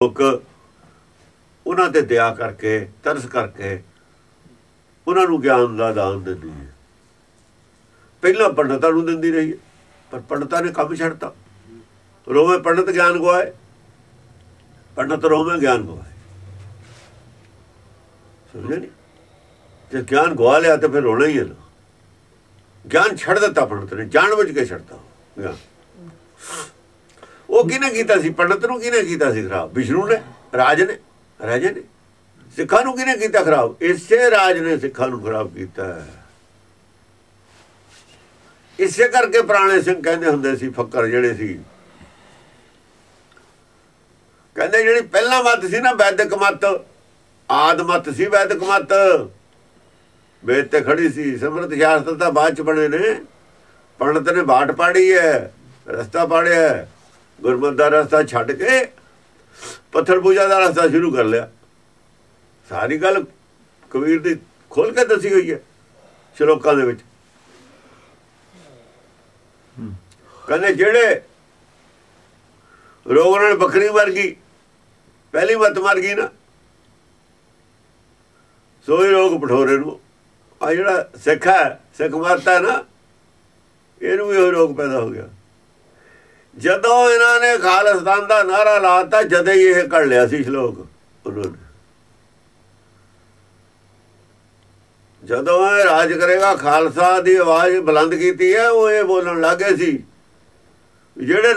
ਲੋਕ ਉਹਨਾਂ ਤੇ ਦਇਆ ਕਰਕੇ, ਤਰਸ ਕਰਕੇ ਉਹਨਾਂ ਨੂੰ ਗਿਆਨ ਦਾ ਦਾਨ ਦਿੰਦੀ ਹੈ ਪਹਿਲਾਂ ਪੰਡਤਾਂ ਨੂੰ ਦਿੰਦੀ ਰਹੀ ਹੈ, ਪਰ ਪੰਡਤਾਂ ਨੇ ਕੰਮ ਛੱਡਤਾ। ਰੋਵੇਂ ਪੰਡਤ ਗਿਆਨ ਗਵਾਏ ਪੰਡਤ ਰੋਵੇਂ ਗਿਆਨ ਗਵਾਏ ਸਮਝੇ ਨਹੀਂ ਜੇ ਗਿਆਨ ਗਵਾ ਲਿਆ ਤਾਂ ਫਿਰ ਰੋਣਾ ਹੀ ਹੈ ਨਾ। ਗਿਆਨ ਛੱਡ ਦਿੱਤਾ ਪੰਡਤ ਨੇ, ਜਾਣ ਬੁੱਝ ਕੇ ਛੱਡਤਾ। ਗਿਆਨ। ਉਹ ਕਿਹਨੇ ਕੀਤਾ ਸੀ? ਪੰਡਤ ਨੂੰ ਕਿਹਨੇ ਕੀਤਾ ਸੀ ਖਰਾਬ? ਵਿਸ਼ਨੂੰ ਨੇ? ਰਾਜ ਨੇ? ਰਾਜੇ ਨੇ? ਸਿੱਖਾਂ ਨੂੰ ਕਿਹਨੇ ਕੀਤਾ ਖਰਾਬ? ਇਸੇ ਰਾਜ ਨੇ ਸਿੱਖਾਂ ਨੂੰ ਖਰਾਬ ਕੀਤਾ। ਇਸੇ ਕਰਕੇ ਪੁਰਾਣੇ ਸਿੰਘ ਕਹਿੰਦੇ ਹੁੰਦੇ ਸੀ, ਫੱਕਰ ਜਿਹੜੇ ਸੀ। ਕਹਿੰਦੇ ਜਿਹੜੀ ਪਹਿਲਾਂ ਮਤ ਸੀ ਨਾ, ਵੈਦਿਕ ਮਤ, ਆਦ ਮਤ ਸੀ ਵੈਦਿਕ ਮਤ। ਵੇਦ ਤੇ ਖੜੀ ਸੀ, ਸਮਰਤ ਸ਼ਾਸਤਰ ਤਾਂ ਬਾਅਦ ਚ ਬਣੇ ਨੇ। ਪੰਡਤ ਨੇ ਬਾਟ ਪਾੜੀ ਹੈ, ਰਸਤਾ ਪਾੜਿਆ ਗੁਰਮਤਿ ਦਾ ਰਸਤਾ ਛੱਡ ਕੇ ਪੱਥਰ ਪੂਜਾ ਦਾ ਰਸਤਾ ਸ਼ੁਰੂ ਕਰ ਲਿਆ। ਸਾਰੀ ਗੱਲ ਕਬੀਰ ਦੀ ਖੋਲ ਕੇ ਦੱਸੀ ਹੋਈ ਹੈ ਸ਼ਲੋਕਾਂ ਦੇ ਵਿੱਚ। ਕਹਿੰਦੇ ਜਿਹੜੇ ਰੋਗ ਨਾਲ ਬੱਕਰੀ ਮਰ ਗਈ ਪਹਿਲੀ ਮਤ ਮਰ ਗਈ ਨਾ ਸੋਈ ਰੋਗ ਪਠੋਰੇ ਨੂੰ ਆ ਜਿਹੜਾ ਸਿੱਖ ਹੈ, ਸਿੱਖ ਮਰਤਾ ਨਾ, ਇਹਨੂੰ ਵੀ ਉਹ ਰੋਗ ਪੈਦਾ ਹੋ ਗਿਆ। ਜਦੋਂ ਇਹਨਾਂ ਨੇ ਖਾਲਸਤਾਨ ਦਾ ਨਾਰਾ ਲਾਤਾ ਜਦੇ ਹੀ ਇਹ ਕੱਢ ਲਿਆ ਸੀ ਸ਼ਲੋਕ ਉਹਨਾਂ ਨੇ। ਜਦੋਂ ਇਹ ਰਾਜ ਕਰੇਗਾ ਖਾਲਸਾ ਦੀ ਆਵਾਜ਼ ਬੁਲੰਦ ਕੀਤੀ ਹੈ ਉਹ ਇਹ ਬੋਲਣ ਲੱਗੇ ਸੀ ਜਿਹੜੇ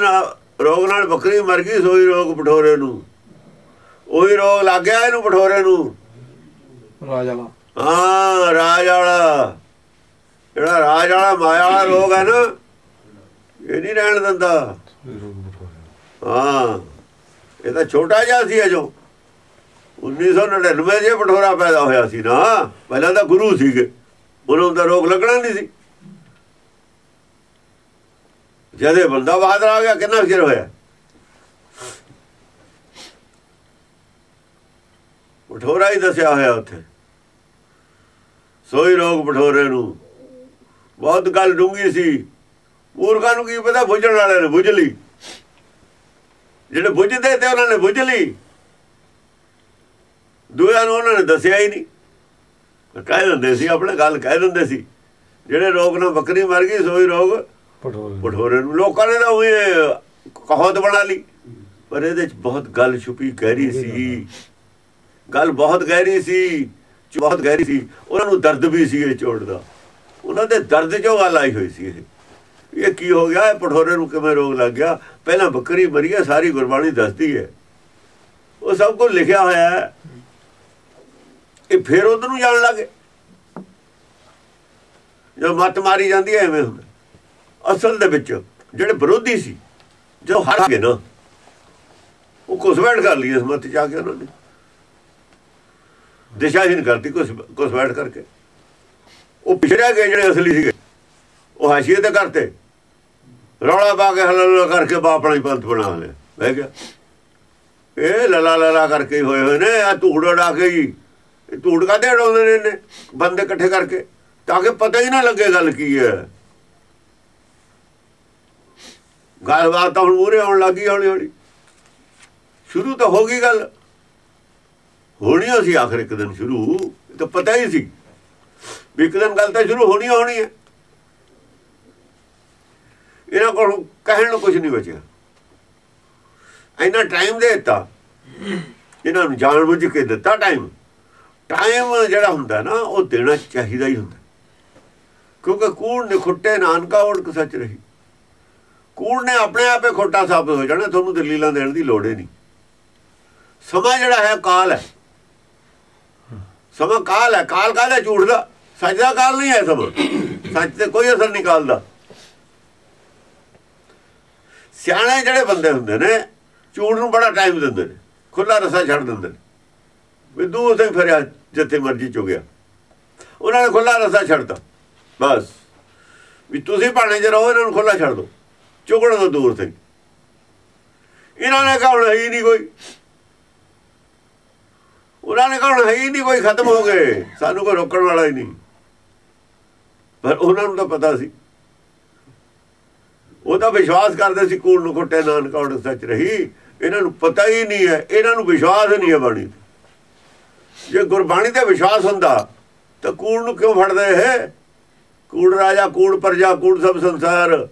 ਰੋਗ ਨਾਲ ਬੱਕਰੀ ਮਰ ਗਈ ਸੋਈ ਰੋਗ ਪਠੋਰੇ ਨੂੰ। ਉਹੀ ਰੋਗ ਲੱਗ ਗਿਆ ਇਹਨੂੰ ਪਠੋਰੇ ਨੂੰ। ਰਾਜ ਵਾਲਾ ਹਾਂ ਰਾਜ ਵਾਲਾ ਜਿਹੜਾ ਰਾਜ ਵਾਲਾ ਮਾਇਆ ਵਾਲਾ ਰੋਗ ਹੈ ਨਾ ਇਹ ਨਹੀਂ ਰਹਿਣ ਦਿੰਦਾ। ਹਾਂ, ਇਹ ਤਾਂ ਛੋਟਾ ਜਿਹਾ ਸੀ ਅਜੋ। 1999 ਜੇ ਪਠੋਰਾ ਪੈਦਾ ਹੋਇਆ ਸੀ ਨਾ, ਪਹਿਲਾਂ ਤਾਂ ਗੁਰੂ ਸੀਗੇ। ਉਹਨਾਂ ਦਾ ਰੋਗ ਲੱਗਣਾ ਨਹੀਂ ਸੀ। ਜਦੇ ਬੰਦਾ ਬਹਾਦਰ ਆ ਗਿਆ, ਕਿੰਨਾ ਚਿਰ ਹੋਇਆ? ਪਠੋਰਾ ਹੀ ਦੱਸਿਆ ਹੋਇਆ ਉੱਥੇ। ਸੋਈ ਰੋਗ ਬਠੋਰੇ ਨੂੰ। ਬਹੁਤ ਗੱਲ ਡੂੰਗੀ ਸੀ। ਮੂਰਖਾਂ ਨੂੰ ਕੀ ਪਤਾ ਬੁੱਝਣ ਵਾਲੇ ਨੇ ਬੁੱਝ ਲਈ? ਜਿਹੜੇ ਬੁੱਝਦੇ ਤੇ ਉਹਨਾਂ ਨੇ ਬੁੱਝ ਲਈ। ਦੂਆਂ ਨੂੰ ਉਹਨਾਂ ਨੇ ਦੱਸਿਆ ਹੀ ਨਹੀਂ। ਕਹਿ ਦਿੰਦੇ ਸੀ ਆਪਣੇ ਗੱਲ ਕਹਿ ਦਿੰਦੇ ਸੀ। ਜਿਹੜੇ ਰੋਗ ਨਾਲ ਬੱਕਰੀ ਮਰ ਗਈ ਸੋਈ ਰੋਗ ਪਠੋਰੇ ਨੂੰ। ਲੋਕਾਂ ਨੇ ਤਾਂ ਉਹ ਕਹਾਵਤ ਬਣਾ ਲਈ। ਪਰ ਇਹਦੇ ਚ ਬਹੁਤ ਗੱਲ ਛੁਪੀ ਗਹਿਰੀ ਸੀ। ਗੱਲ ਬਹੁਤ ਗਹਿਰੀ ਸੀ ਬਹੁਤ ਗਹਿਰੀ ਸੀ। ਉਹਨਾਂ ਨੂੰ ਦਰਦ ਵੀ ਸੀ ਇਹ ਚੋੜ ਦਾ। ਉਹਨਾਂ ਦੇ ਦਰਦ ਚੋਂ ਗੱਲ ਆਈ ਹੋਈ ਸੀ ਇਹ। ਇਹ ਕੀ ਹੋ ਗਿਆ? ਇਹ ਪਠੋਰੇ ਨੂੰ ਕਿਵੇਂ ਰੋਗ ਲੱਗ ਗਿਆ? ਪਹਿਲਾਂ ਬੱਕਰੀ ਮਰੀ ਹੈ, ਸਾਰੀ ਗੁਰਬਾਣੀ ਦੱਸਦੀ ਹੈ। ਉਹ ਸਭ ਕੁਝ ਲਿਖਿਆ ਹੋਇਆ ਹੈ। ਇਹ ਫੇਰ ਉਧਰ ਨੂੰ ਜਾਣ ਲੱਗੇ। ਜੋ ਮਤ ਮਾਰੀ ਜਾਂਦੀ ਹੈ, ਐਵੇਂ ਹੁੰਦਾ। ਅਸਲ ਦੇ ਵਿੱਚ ਜਿਹੜੇ ਵਿਰੋਧੀ ਸੀ ਜੋ ਹਟ ਗਏ ਨਾ, ਉਹ ਕੁਸਵੈਟ ਕਰ ਲਈ ਇਸ ਮਤ ਚ ਆ ਕੇ ਉਹਨਾਂ ਨੇ। ਦਿਸ਼ਾਹੀਨ ਕਰਤੀ ਕੁਸ ਕੁਸਵੈਟ ਕਰਕੇ। ਉਹ ਪਿਛੜਿਆ ਗਏ ਜਿਹੜੇ ਅਸਲੀ ਸੀਗੇ। ਉਹ ਹਾਸ਼ੀਏ ਤੇ। ਕਰਤੇ ਰੌਲਾ ਪਾ ਕੇ ਹਲਲ ਕਰਕੇ ਬਾਪਣਾ ਹੀ ਪੰਥ ਬਣਾ ਲਿਆ। ਬਹਿ ਗਿਆ। ਇਹ ਲਲਾ ਲਲਾ ਕਰਕੇ ਹੋਏ ਹੋਏ ਨੇ ਆ ਧੂੜ ਉਡਾ ਕੇ ਹੀ। ਇਹ ਧੂੜ ਕਾਦੇ ਉਡਾਉਂਦੇ ਨੇ ਇਹਨੇ? ਬੰਦੇ ਇਕੱਠੇ ਕਰਕੇ। ਤਾਂ ਕਿ ਪਤਾ ਹੀ ਨਾ ਲੱਗੇ ਗੱਲ ਕੀ ਹੈ। ਗੱਲਬਾਤ ਤਾਂ ਹੁਣ ਮੂਰੇ ਆਉਣ ਲੱਗੀ ਹੌਲੀ ਹੌਲੀ। ਸ਼ੁਰੂ ਤਾਂ ਹੋ ਗਈ ਗੱਲ। ਹੋਣੀ ਸੀ ਆਖਰ ਇੱਕ ਦਿਨ ਸ਼ੁਰੂ। ਇਹ ਤਾਂ ਪਤਾ ਹੀ ਸੀ। ਵੀ ਇੱਕ ਦਿਨ ਗੱਲ ਤਾਂ ਸ਼ੁਰੂ ਹੋਣੀ ਹੋਣੀ ਹੈ ਇਹਨਾਂ ਕੋਲ ਕਹਿਣ ਨੂੰ ਕੁਝ ਨਹੀਂ ਬਚਿਆ। ਇਹਨਾਂ ਟਾਈਮ ਦੇ ਦਿੱਤਾ। ਇਹਨਾਂ ਨੂੰ ਜਾਣ ਬੁੱਝ ਕੇ ਦਿੱਤਾ ਟਾਈਮ ਟਾਈਮ ਜਿਹੜਾ ਹੁੰਦਾ ਨਾ, ਉਹ ਦੇਣਾ ਚਾਹੀਦਾ ਹੀ ਹੁੰਦਾ। ਕਿਉਂਕਿ ਕੂੜ ਨੇ ਖੁੱਟੇ, ਨਾਨਕਾ ਉੜਕ ਸੱਚ ਰਹੀ। ਕੂੜ ਨੇ ਆਪਣੇ ਆਪੇ ਖੋਟਾ ਸਾਬਤ ਹੋ ਜਾਣਾ, ਤੁਹਾਨੂੰ ਦਲੀਲਾਂ ਦੇਣ ਦੀ ਲੋੜ ਹੀ ਨਹੀਂ। ਸਮਾਂ ਜਿਹੜਾ ਹੈ ਕਾਲ ਹੈ। ਸਮਾਂ ਕਾਲ ਹੈ। ਕਾਲ ਕਾਹਦਾ? ਝੂਠ ਦਾ। ਸੱਚ ਦਾ ਕਾਲ ਨਹੀਂ ਹੈ ਸਮਾਂ। ਸੱਚ ਤੇ ਕੋਈ ਅਸਰ ਨਿਕਾਲਦਾ ਸਿਆਣੇ ਜਿਹੜੇ ਬੰਦੇ ਹੁੰਦੇ ਨੇ, ਝੂਠ ਨੂੰ ਬੜਾ ਟਾਈਮ ਦਿੰਦੇ ਨੇ ਖੁੱਲਾ ਰਸਾ ਛੱਡ ਦਿੰਦੇ ਨੇ। ਵੀ ਦੂਰ ਤੇ ਫਿਰਿਆ, ਜਿੱਥੇ ਮਰਜ਼ੀ ਚੁਗਿਆ। ਉਹਨਾਂ ਨੇ ਖੁੱਲਾ ਰਸਾ ਛੱਡਤਾ ਬਸ। ਵੀ ਤੁਸੀਂ ਭਾਣੇ 'ਚ ਰਹੋ, ਇਹਨਾਂ ਨੂੰ ਖੁੱਲਾ ਛੱਡ ਦਿਓ। ਚੁਗਣ ਤੋਂ ਦੂਰ ਤੇ। ਇਹਨਾਂ ਨੇ ਕਹਣਾ ਹੈ ਹੀ ਨਹੀਂ ਕੋਈ। ਉਹਨਾਂ ਨੇ ਕਹਣਾ ਹੈ ਹੀ ਨਹੀਂ ਕੋਈ, ਖਤਮ ਹੋ ਗਏ। ਸਾਨੂੰ ਕੋਈ ਰੋਕਣ ਵਾਲਾ ਹੀ ਨਹੀਂ। ਪਰ ਉਹਨਾਂ ਨੂੰ ਤਾਂ ਪਤਾ ਸੀ। ਉਹ ਤਾਂ ਵਿਸ਼ਵਾਸ ਕਰਦੇ ਸੀ ਕੂੜ ਨੂੰ ਖੁੱਟੇ ਨਾਨਕ ਔੜ ਸੱਚ ਰਹੀ। ਇਹਨਾਂ ਨੂੰ ਪਤਾ ਹੀ ਨਹੀਂ ਹੈ, ਇਹਨਾਂ ਨੂੰ ਵਿਸ਼ਵਾਸ ਨਹੀਂ ਹੈ ਬਾਣੀ ਤੇ। ਜੇ ਗੁਰਬਾਣੀ ਤੇ ਵਿਸ਼ਵਾਸ ਹੁੰਦਾ, ਤਾਂ ਕੂੜ ਨੂੰ ਕਿਉਂ ਫੜਦੇ ਹੈ ਕੂੜ ਰਾਜਾ, ਕੂੜ ਪ੍ਰਜਾ, ਕੂੜ ਸਭ ਸੰਸਾਰ।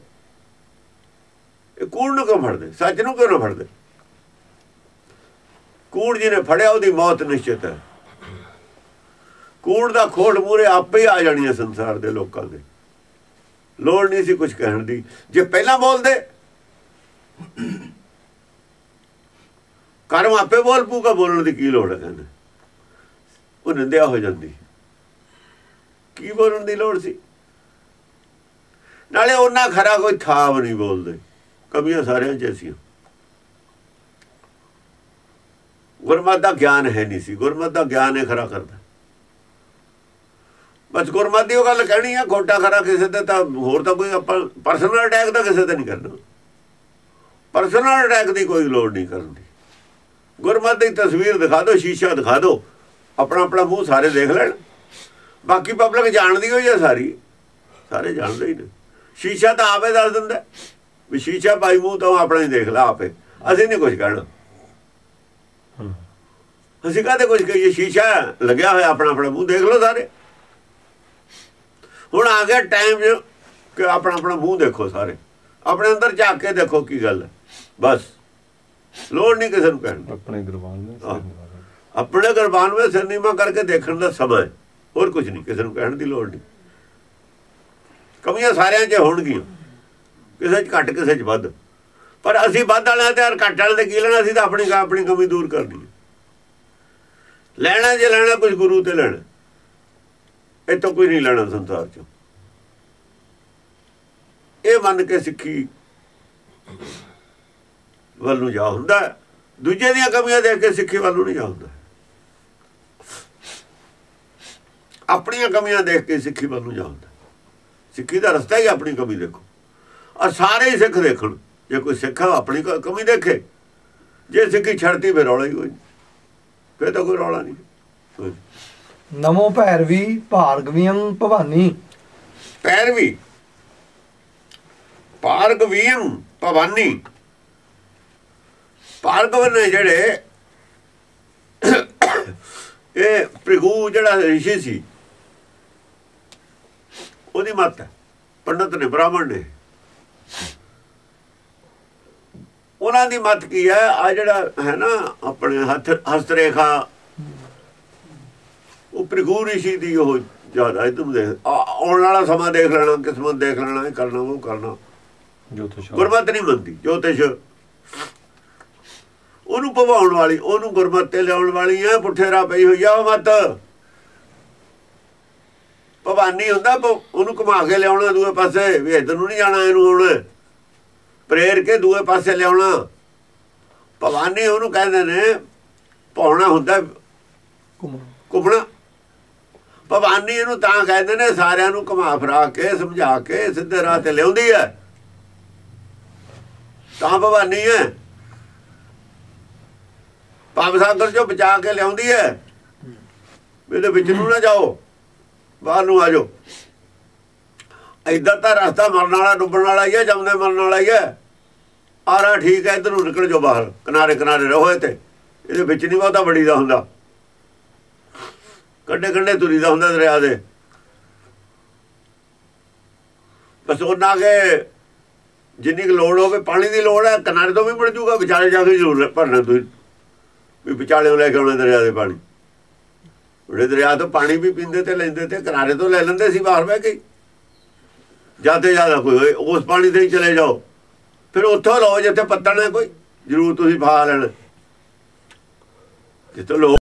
ਇਹ ਕੂੜ ਨੂੰ ਕਿਉਂ ਫੜਦੇ? ਸੱਚ ਨੂੰ ਕਿਉਂ ਨਾ ਫੜਦੇ? ਕੂੜ ਜਿਹਨੇ ਫੜਿਆ, ਉਹਦੀ ਮੌਤ ਨਿਸ਼ਚਿਤ ਹੈ। ਕੂੜ ਦਾ ਖੋੜ ਮੂਰੇ ਆਪੇ ਆ ਜਾਣੀ ਹੈ ਸੰਸਾਰ ਦੇ ਲੋਕਾਂ ਦੇ। ਲੋੜ ਨਹੀਂ ਸੀ ਕੁਝ ਕਹਿਣ ਦੀ। ਜੇ ਪਹਿਲਾਂ ਬੋਲਦੇ ਕਰਮ ਆਪੇ ਬੋਲ ਪੂਗਾ, ਬੋਲਣ ਦੀ ਕੀ ਲੋੜ ਹੈ ਕਹਿੰਦੇ। ਉਹ ਨਿੰਦਿਆ ਹੋ ਜਾਂਦੀ। ਕੀ ਬੋਲਣ ਦੀ ਲੋੜ ਸੀ? ਨਾਲੇ ਉਹਨਾਂ ਖਰਾ ਕੋਈ ਥਾਵ ਨਹੀਂ ਬੋਲਦੇ। ਕਮੀਆਂ ਸਾਰਿਆਂ ਚ ਸੀ ਗੁਰਮਤ ਦਾ ਗਿਆਨ ਹੈ ਨਹੀਂ ਸੀ। ਗੁਰਮਤ ਦਾ ਗਿਆਨ ਹੈ ਖਰਾ ਕਰਦਾ। ਬਸ ਗੁਰਮਤਿ ਦੀ ਉਹ ਗੱਲ ਕਹਿਣੀ ਆ ਖੋਟਾ ਖਰਾ ਕਿਸੇ ਤੇ ਤਾਂ ਹੋਰ ਤਾਂ ਕੋਈ ਆਪਾਂ ਪਰਸਨਲ ਅਟੈਕ ਤਾਂ ਕਿਸੇ ਤੇ ਨਹੀਂ ਕਰਨਾ। ਪਰਸਨਲ ਅਟੈਕ ਦੀ ਕੋਈ ਲੋੜ ਨਹੀਂ ਕਰਨ ਗੁਰਮਤਿ ਦੀ ਤਸਵੀਰ ਦਿਖਾ ਦਿਓ ਸ਼ੀਸ਼ਾ ਦਿਖਾ ਦਿਓ ਆਪਣਾ ਆਪਣਾ ਮੂੰਹ ਸਾਰੇ ਦੇਖ ਲੈਣ। ਬਾਕੀ ਪਬਲਿਕ ਜਾਣਦੀ ਹੋਈ ਹੈ ਸਾਰੀ ਸਾਰੇ ਜਾਣਦੇ ਹੀ ਨੇ। ਸ਼ੀਸ਼ਾ ਤਾਂ ਆਪੇ ਦੱਸ ਦਿੰਦਾ ਵੀ ਸ਼ੀਸ਼ਾ ਭਾਈ ਮੂੰਹ ਤਾਂ ਆਪਣਾ ਹੀ ਦੇਖ ਲਾ ਆਪੇ। ਅਸੀਂ ਨਹੀਂ ਕੁਝ ਕਹਿਣਾ। ਅਸੀਂ ਕਹਦੇ ਕੁਝ ਕਹੀਏ? ਸ਼ੀਸ਼ਾ ਲੱਗਿਆ ਹੋਇਆ ਆਪਣਾ ਆਪਣਾ ਮੂੰਹ ਦੇਖ ਲਓ ਸਾਰੇ। ਹੁਣ ਆ ਗਿਆ ਟਾਈਮ ਕਿ ਆਪਣਾ ਆਪਣਾ ਮੂੰਹ ਦੇਖੋ ਸਾਰੇ। ਆਪਣੇ ਅੰਦਰ ਝਾਕ ਕੇ ਦੇਖੋ ਕੀ ਗੱਲ ਹੈ। ਬਸ। ਲੋੜ ਨਹੀਂ ਕਿਸੇ ਨੂੰ ਕਹਿਣ ਦੀ। ਆਪਣੇ ਗੁਰਬਾਨ ਹਾਂ। ਆਪਣੇ ਗੁਰਬਾਨ ਵਿੱਚ ਸਿਰਨੀਮਾ ਕਰਕੇ ਦੇਖਣ ਦਾ ਸਮਾਂ ਹੈ। ਹੋਰ ਕੁਝ ਨਹੀਂ ਕਿਸੇ ਨੂੰ ਕਹਿਣ ਦੀ ਲੋੜ ਨਹੀਂ। ਕਮੀਆਂ ਸਾਰਿਆਂ 'ਚ ਹੋਣਗੀਆਂ। ਕਿਸੇ 'ਚ ਘੱਟ ਕਿਸੇ 'ਚ ਵੱਧ। ਪਰ ਅਸੀਂ ਵੱਧ ਵਾਲਿਆਂ ਤੇ ਔਰ ਘੱਟ ਵਾਲਿਆਂ ਤੇ ਕੀ ਲੈਣਾ? ਅਸੀਂ ਤਾਂ ਆਪਣੀ ਆਪਣੀ ਕਮੀ ਦੂਰ ਕਰਨੀ ਲੈਣਾ ਜੇ ਲੈਣਾ ਕੁਝ ਗੁਰੂ ਤੇ ਲੈਣਾ। ਇਹ ਤੋਂ ਕੋਈ ਨਹੀਂ ਲੈਣਾ ਸੰਸਾਰ 'ਚੋਂ। ਇਹ ਮੰਨ ਕੇ ਸਿੱਖੀ ਵੱਲ ਨੂੰ ਜਾ ਹੁੰਦਾ ਹੈ। ਦੂਜੇ ਦੀਆਂ ਕਮੀਆਂ ਦੇਖ ਕੇ ਸਿੱਖੀ ਵੱਲ ਨੂੰ ਨਹੀਂ ਜਾ ਹੁੰਦਾ। ਆਪਣੀਆਂ ਕਮੀਆਂ ਦੇਖ ਕੇ ਸਿੱਖੀ ਵੱਲ ਨੂੰ ਜਾ ਹੁੰਦਾ। ਸਿੱਖੀ ਦਾ ਰਸਤਾ ਹੀ ਆਪਣੀ ਕਮੀ ਦੇਖੋ। ਔਰ ਸਾਰੇ ਹੀ ਸਿੱਖ ਦੇਖਣ। ਜੇ ਕੋਈ ਸਿੱਖ ਆਪਣੀ ਕਮੀ ਦੇਖੇ। ਜੇ ਸਿੱਖੀ ਛੱਡਤੀ, ਫਿਰ ਰੌਲਾ ਹੀ ਕੋਈ ਫਿਰ ਤਾਂ ਕੋਈ ਰੌਲਾ ਨਹੀਂ। ਨਮੋ ਭੈਰਵੀ ਭਾਰਗਵੀਯੰ ਭਵਾਨੀ। ਪੈਰਵੀ ਭਾਰਗਵੀਮ ਭਵਾਨੀ। ਭਾਰਗਵ ਨੇ ਜਿਹੜੇ ਇਹ ਭ੍ਰਿਗੂ ਜਿਹੜਾ ਰਿਸ਼ੀ ਸੀ, ਉਹਦੀ ਮੱਤ ਹੈ, ਪੰਡਤ ਨੇ, ਬ੍ਰਾਹਮਣ ਨੇ। ਉਹਨਾਂ ਦੀ ਮੱਤ ਕੀ ਹੈ? ਆ ਜਿਹੜਾ ਹੈ ਨਾ, ਆਪਣੇ ਹੱਥ ਹਸਤਰੇਖਾ ਉਹ ਭ੍ਰਿਗੂ ਰਿਸ਼ੀ ਦੀ ਉਹ ਜ਼ਿਆਦਾ ਇਧਰ ਦੇਖ ਆਉਣ ਵਾਲਾ ਸਮਾਂ ਦੇਖ ਲੈਣਾ ਕਿਸਮਤ ਦੇਖ ਲੈਣਾ ਇਹ ਕਰਨਾ ਉਹ ਕਰਨਾ। ਜੋ ਤੁਸ਼ਾ ਗੁਰਮਤਿ ਨਹੀਂ ਮੰਨਦੀ ਜੋਤਿਸ਼। ਉਹਨੂੰ ਭਵਾਉਣ ਵਾਲੀ ਉਹਨੂੰ ਗੁਰਮਤਿ ਤੇ ਲਿਆਉਣ ਵਾਲੀ ਆ ਪੁੱਠੇ ਰਾਹ ਪਈ ਹੋਈ ਆ ਉਹ ਮਤ। ਭਵਾਨੀ ਹੁੰਦਾ ਉਹਨੂੰ ਘੁਮਾ ਕੇ ਲਿਆਉਣਾ ਦੂਏ ਪਾਸੇ ਵੀ ਇਧਰ ਨੂੰ ਨਹੀਂ ਜਾਣਾ ਇਹਨੂੰ ਹੁਣ। ਪ੍ਰੇਰ ਕੇ ਦੂਏ ਪਾਸੇ ਲਿਆਉਣਾ। ਭਵਾਨੀ ਉਹਨੂੰ ਕਹਿੰਦੇ ਨੇ ਪਾਉਣਾ ਹੁੰਦਾ ਘੁੰਮਣਾ। ਭਵਾਨੀ ਇਹਨੂੰ ਤਾਂ ਕਹਿੰਦੇ ਨੇ, ਸਾਰਿਆਂ ਨੂੰ ਘੁਮਾ ਫਰਾ ਕੇ, ਸਮਝਾ ਕੇ, ਸਿੱਧੇ ਰਾਹ ਤੇ ਲਿਆਉਂਦੀ ਹੈ। ਤਾਂ ਭਵਾਨੀ ਹੈ। ਪਾਪ ਸਾਗਰ ਚੋਂ ਬਚਾ ਕੇ ਲਿਆਉਂਦੀ ਹੈ। ਇਹਦੇ ਵਿੱਚ ਨੂੰ ਨਾ ਜਾਓ। ਬਾਹਰ ਨੂੰ ਆ ਜਾਓ। ਇੱਧਰ ਤਾਂ ਰਸਤਾ ਮਰਨ ਵਾਲਾ, ਡੁੱਬਣ ਵਾਲਾ ਹੀ ਹੈ ਜੰਮਦੇ ਮਰਨ ਵਾਲਾ ਹੀ ਹੈ। ਆਰਾ ਠੀਕ ਹੈ, ਇੱਧਰ ਨੂੰ ਨਿਕਲ ਜਾਓ ਬਾਹਰ। ਕਿਨਾਰੇ ਕਿਨਾਰੇ ਰਹੋ ਇੱਥੇ। ਇਹਦੇ ਵਿੱਚ ਨਹੀਂ ਬਹੁਤਾ ਬੜੀ ਦਾ ਹੁੰਦਾ। ਕੰਡੇ ਕੰਡੇ ਤੁਰੀ ਦਾ ਹੁੰਦਾ ਦਰਿਆ ਦੇ। ਬਸ ਉਹਨਾਂ ਕੇ ਜਿੰਨੀ ਕੁ ਲੋੜ ਹੋਵੇ, ਪਾਣੀ ਦੀ ਲੋੜ ਹੈ, ਕਿਨਾਰੇ ਤੋਂ ਵੀ ਮਿਲ ਜੂਗਾ, ਵਿਚਾਲੇ ਜਾ ਕੇ ਜ਼ਰੂਰ ਭਰਨਾ ਤੁਸੀਂ। ਵੀ ਵਿਚਾਲੇ ਲੈ ਕੇ ਆਉਣਾ ਦਰਿਆ ਦੇ ਪਾਣੀ। ਉਹਦੇ ਦਰਿਆ ਤੋਂ ਪਾਣੀ ਵੀ ਪੀਂਦੇ ਤੇ ਲੈਂਦੇ ਤੇ ਕਿਨਾਰੇ ਤੋਂ ਲੈ ਲੈਂਦੇ ਸੀ ਬਾਹਰ ਬਹਿ ਕੇ। ਜ਼ਿਆਦਾ ਜ਼ਿਆਦਾ ਕੋਈ ਹੋਏ, ਉਸ ਪਾਣੀ ਤੇ ਹੀ ਚਲੇ ਜਾਓ। ਫਿਰ ਉੱਥੋਂ ਲਓ, ਜਿੱਥੇ ਪੱਤਣ ਹੈ ਕੋਈ, ਜ਼ਰੂਰ ਤੁਸੀਂ ਫਾ ਲੈਣ। ਜਿੱਥੇ ਲੋ